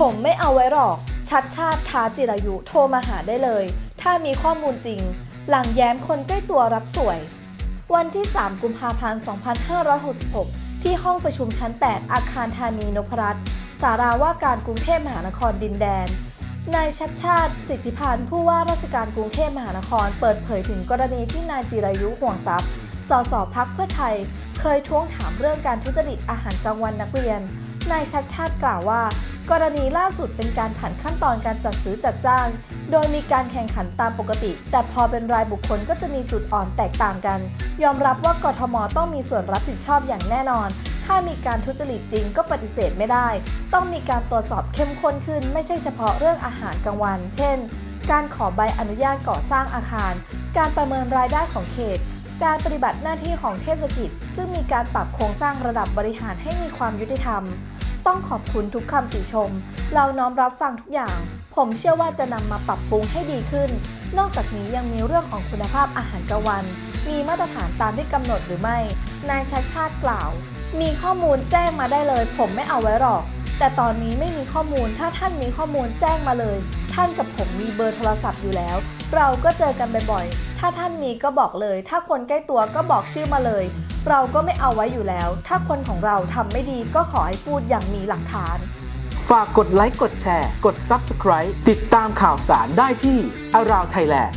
ผมไว้หรอก ชัดชาติท้าจิรายุโทรมาหาได้เลย ถ้ามีข้อมูลจริง หลังแย้มคนใกล้ตัวรับสวย วันที่ 3 กุมภาพันธ์ 2566 ที่ห้องประชุมชั้น 8 อาคารธานีนพรัตน์สาราว่าการกรุงเทพมหานครดินแดนนายชัดชาติ สิทธิพันธ์ผู้ว่าราชการกรุงเทพมหานคร เปิดเผยถึงกรณีที่นายจิรายุห่วงทรัพย์ สสพักเพื่อไทย เคยท้วงถามเรื่องการทุจริตอาหารกลางวันนักเรียน นายชัดชาติกล่าวว่า กรณีล่าสุดเป็นการผ่านขั้นตอนการจัดซื้อจัดจ้าง โดยมีการแข่งขันตามปกติ แต่พอเป็นรายบุคคลก็จะมีจุดอ่อนแตกต่างกัน ยอมรับว่ากทมต้องมีส่วนรับผิดชอบอย่างแน่นอน ถ้ามีการทุจริตจริงก็ปฏิเสธไม่ได้ ต้องมีการตรวจสอบเข้มข้นขึ้น ไม่ใช่เฉพาะเรื่องอาหารกลางวัน เช่น การขอใบอนุญาตก่อสร้างอาคาร การประเมินรายได้ของเขตการปฏิบัติหน้าที่ของเทศกิจ ซึ่งมีการปรับโครงสร้างระดับบริหารให้มีความยุติธรรม ต้องขอบคุณทุกคำติชม เราน้อมรับฟังทุกอย่าง ผมเชื่อว่าจะนำมาปรับปรุงให้ดีขึ้น นอกจากนี้ยังมีเรื่องของคุณภาพอาหารกลางวัน มีมาตรฐานตามที่กำหนดหรือไม่ นายชัดชาติกล่าว มีข้อมูลแจ้งมาได้เลย ผมไม่เอาไว้หรอก แต่ตอนนี้ไม่มีข้อมูล ถ้าท่านมีข้อมูลแจ้งมาเลย ท่านกับผมมีเบอร์โทรศัพท์อยู่แล้ว เราก็เจอกันบ่อยๆ ถ้าท่านมีก็บอกเลย ถ้าคนใกล้ตัวก็บอกชื่อมาเลย เราก็ไม่เอาไว้อยู่แล้ว ถ้าคนของเราทำไม่ดีก็ขอให้พูดอย่างมีหลักฐาน ฝากกดไลค์กดแชร์ กด Subscribe ติดตามข่าวสารได้ที่ Around Thailand